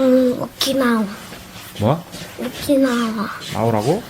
음, 오키나와. 뭐? 오키나와. 나오라고?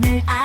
하늘 아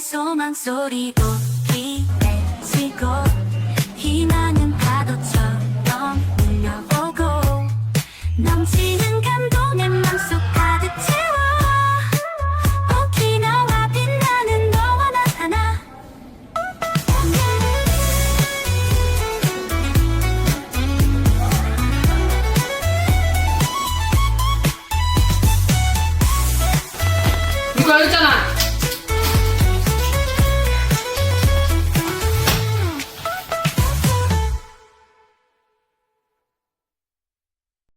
소망 소리도 귀에 스고 희망은 파도처럼 흘려오고 넘치는 감동의 맘속 가득 채워 오키나와 빛나는 너와 나타나. 누가 했잖아?